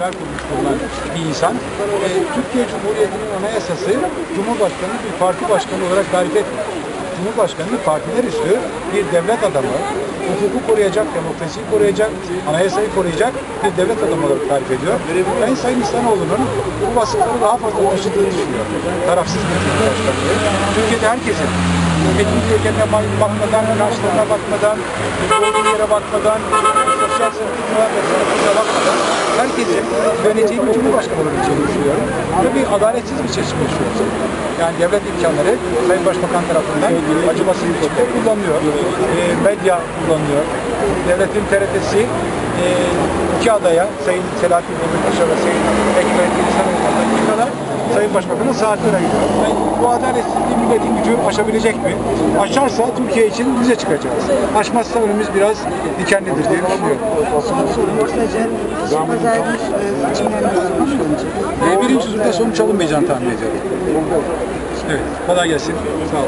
Temsilciler Kurulu bulunan bir insan. E, Türkiye Cumhuriyeti'nin anayasası Cumhurbaşkanı bir parti başkanı olarak tarif etmiyor. Cumhurbaşkanı partiler üstü bir devlet adamı, hukuku koruyacak, demokrasiyi koruyacak, anayasayı koruyacak bir devlet adamı olarak tarif ediyor. Ben Sayın İhsanoğlu'nun bu vasıfları daha fazla taşıdığını düşünüyorum. Tarafsız bir Cumhurbaşkanlığı. Türkiye'de herkesin teknik kökenine bakmadan, inançlarına bakmadan, olduğu yere bakmadan, sosyal sınıfına bakmadan herkesin yöneteceği bir Cumhurbaşkanı olabileceğini düşünüyorum. Ve bir adaletsiz bir seçim yaşıyoruz. Yani devlet imkanları Sayın Başbakan tarafından acımasız bir şekilde kullanılıyor. E, medya kullanılıyor. Devletin TRT'si e, iki adaya Sayın Selahattin Demirtaş'a ve Sayın Ekber İnsanoğlu'na dakikada Sayın Başbakan'ın saatler ayırıyor. Bu adaletsizliği milletin gücü aşabilecek mi? Aşarsa Türkiye için bize çıkacağız. Aşmazsa önümüz biraz dikenlidir diye düşünüyorum. Birinci turda sonuç alınmayacağını tahmin ediyorum. Evet, kolay gelsin. Sağ olun.